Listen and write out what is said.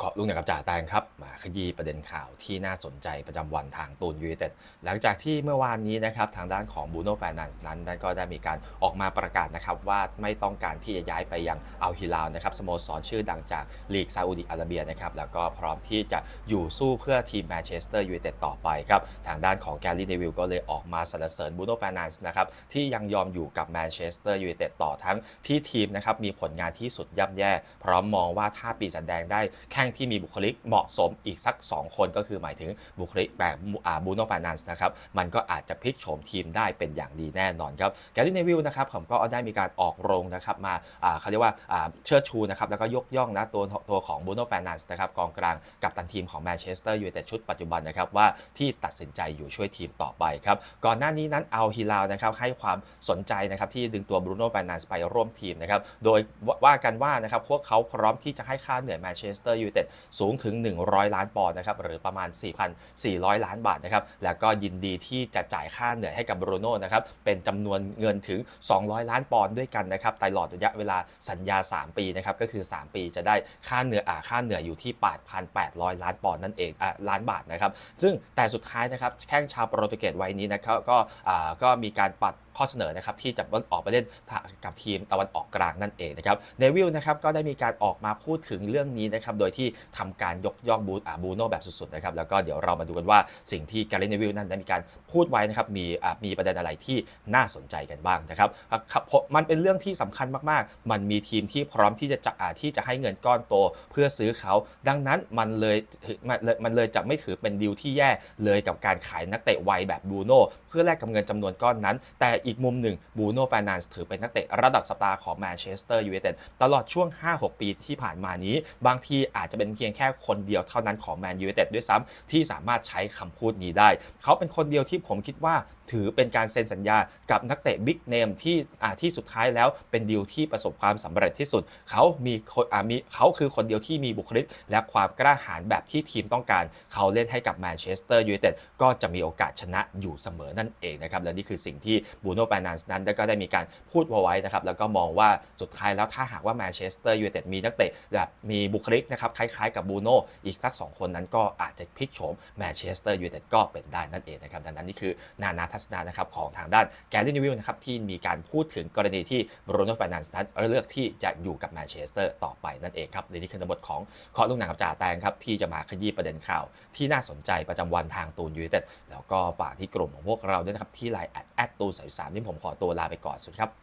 ขอบลุงหนังกับจ่าแตงครับมาขยี้ประเด็นข่าวที่น่าสนใจประจำวันทางตูนยูไนเต็ดหลังจากที่เมื่อวานนี้นะครับทางด้านของบูโน่แฟนนันส์นั้นนั้นก็ได้มีการออกมาประกาศนะครับว่าไม่ต้องการที่จะย้ายไปยังอัลฮิลาลนะครับสโมสรชื่อดังจากลีกซาอุดิอาระเบียนะครับแล้วก็พร้อมที่จะอยู่สู้เพื่อทีมแมนเชสเตอร์ยูไนเต็ดต่อไปครับทางด้านของแกลลี่เนวิลก็เลยออกมาสรรเสริญบูโน่แฟนนันส์นะครับที่ยังยอมอยู่กับแมนเชสเตอร์ยูไนเต็ดต่อทั้งที่ทีมนะครับมีผลงานที่สุดย่ำแย่ พร้อมมองว่าถ้าปีศาจแดงได้แข้งที่มีบุคลิกเหมาะสมอีกสัก 2 คนก็คือหมายถึงบุคลิกแบบบูโน่ฟานันส์นะครับ มันก็อาจจะพลิกโฉมทีมได้เป็นอย่างดีแน่นอนครับแกลลี่เนวิลนะครับผมก็ได้มีการออกโรงนะครับมาเขาเรียกว่าเชิดชูนะครับแล้วก็ยกย่องนะตัวตัวของบูโน่ฟานันส์นะครับกองกลางกับตันทีมของแมนเชสเตอร์ยูไนเต็ดชุดปัจจุบันนะครับว่าที่ตัดสินใจอยู่ช่วยทีมต่อไปครับก่อนหน้านี้นั้นเอาฮิลาลนะครับให้ความสนใจนะครับที่ดึงตัวบรูโน่ฟานันส์ไปร่วมทีมนะครับโดยว่ากันว่านะครับพวกเขาพร้อมที่จะให้ค่าเหนื่อยแมนเชสเตอร์ยูไนเต็ดสูงถึง 100 ล้านปอนด์นะครับหรือประมาณ 4,400 ล้านบาทนะครับแล้วก็ยินดีที่จะจ่ายค่าเหนื่อยให้กับบรูโน่นะครับเป็นจำนวนเงินถึง 200 ล้านปอนด์ด้วยกันนะครับตลอดระยะเวลาสัญญา 3 ปีนะครับก็คือ 3 ปีจะได้ค่าเหนื่อยอ่าค่าเหนื่อยอยู่ที่ 8,800 ล้านปอนด์นั่นเองอ่าล้านบาทนะครับซึ่งแต่สุดท้ายนะครับแข้งชาวโปรตุเกสวัยนี้นะครับก็อ่าก็มีการปัด ข้อเสนอนะครับที่จะออกไปเล่นกับทีมตะวันออกกลางนั่นเองนะครับเนวิลนะครับก็ได้มีการออกมาพูดถึงเรื่องนี้นะครับโดยที่ทำการยกย่องบูอาบูโน่แบบสุดๆนะครับแล้วก็เดี๋ยวเรามาดูกันว่าสิ่งที่แกลเลนเนวิลนั้นได้มีการพูดไว้นะครับมีมีประเด็นอะไรที่น่าสนใจกันบ้างนะครับครับผมมันเป็นเรื่องที่สำคัญมากๆ มันมีทีมที่พร้อมที่จะจะที่จะให้เงินก้อนโตเพื่อซื้อเขา ดังนั้นมันเลยมันเลยจะไม่ถือเป็นดีลที่แย่เลยกับการขายนักเตะวัยแบบบูโน่เพื่อแลกกับเงินจำนวนก้อนนั้น แต่อีกมุมหนึ่งบูโน่ฟ n น n น e ถือเป็นนักเตะระดับสตาร์ของแมนเชสเตอร์ยูไนเต็ดตลอดช่วง 5-6 ปีที่ผ่านมานี้ บางทีอาจจะเป็นเพียงแค่คนเดียวเท่านั้นของแมนยูไนเต็ดด้วยซ้ำที่สามารถใช้คำพูดนี้ได้ เขาเป็นคนเดียวที่ผมคิดว่าถือเป็นการเซ็นสัญญากับนักเตะบิ๊กเนมที่อาที่สุดท้ายแล้วเป็นดีลที่ประสบความสำเร็จที่สุด เขามีคนอามีเขาคือคนเดียวที่มีบุคลิก และความกล้าหาญแบบที่ทีมต้องการ เขาเล่นให้กับแมนเชสเตอร์ยูไนเต็ดก็จะมีโอกาสชนะอยู่เสมอนั่นเองนะครับและนี่คือสิ่งที่บููโน่ฟ n น n น e นั้นก็ได้มีการพูดเอาไว้นะครับแล้วก็มองว่าสุดท้ายแล้วถ้าหากว่าแมนเชสเตอร์ยูไนเต็ดมีนักเตะแบบมีบุคลิกนะครับคล้ายๆกับบูโน่อีกสักสองคนนั้นก็อาจจะพลิกโฉมแมนเชสเตอร์ยูไนเต็ดก็เป็นได้นั่นเองนะครับดังนั้นนี่คือนานาทัศนะนะครับของทางด้านแกลลี่นิวิลนะครับที่มีการพูดถึงกรณีที่บรูโน่ฟ n น n น e นั้นเลือกที่จะอยู่กับแมนเชสเตอร์ต่อไปนั่นเองครับและนี่คือทั้งหมดของขอลูกหนังกับจ่าแตงครับที่จะมาขยี้ประเด็นข่าวที่น่าสนใจประจำวันทางตูนยูไนเต็ดแล้วก็ฝากที่กลุ่มของพวกเราด้วยนะครับที่ไลน์แอดแอดตูนสายสามที่ผมขอตัวลาไปก่อนสวัสดีครับ